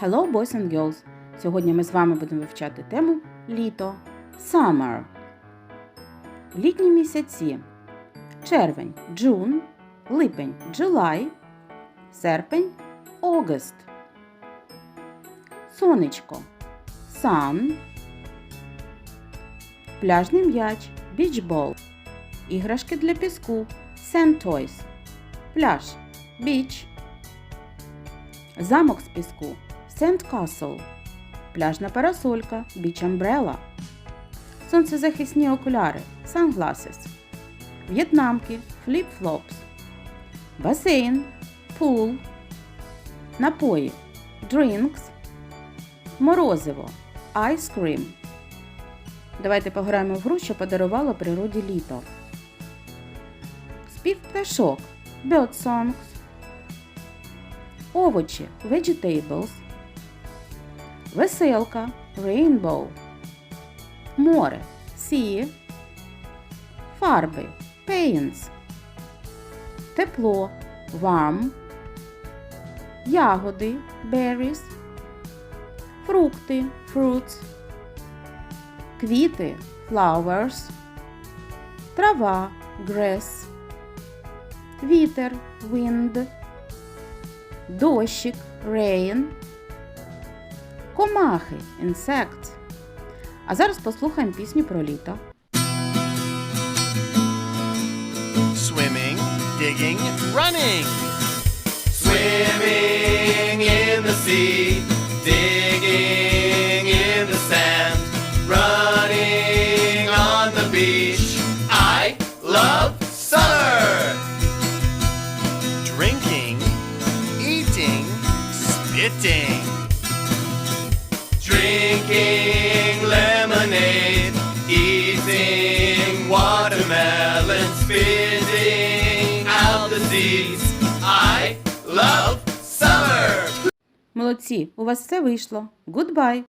Hello, boys and girls! Сьогодні ми з вами будемо вивчати тему літо Summer. Літні місяці. Червень June, липень July, серпень August. Сонечко Sun. Пляжний м'яч Beach ball. Іграшки для піску Sand toys. Пляж Beach. Замок з піску Sand Castle. Пляжна парасолька Beach Umbrella. Сонцезахисні окуляри Sunglasses. В'єтнамки Flip-flops. Басейн Pool. Напої Drinks. Морозиво Ice cream. Давайте пограємо в гру, що подарувало природі літо. Спів пташок Bird songs. Овочі vegetables. Веселка rainbow. Море sea. Фарби paints. Тепло warm. Ягоди berries. Фрукти fruits. Квіти flowers. Трава grass. Вітер wind. Дощик rain. Комахи insects. А зараз послухаємо пісню про літо. Swimming, digging, running. Swimming in the sea, digging in the sand, running on the beach. I love summer. Drinking, eating, spitting. Out. I love summer. Молодці, у вас все вийшло. Goodbye!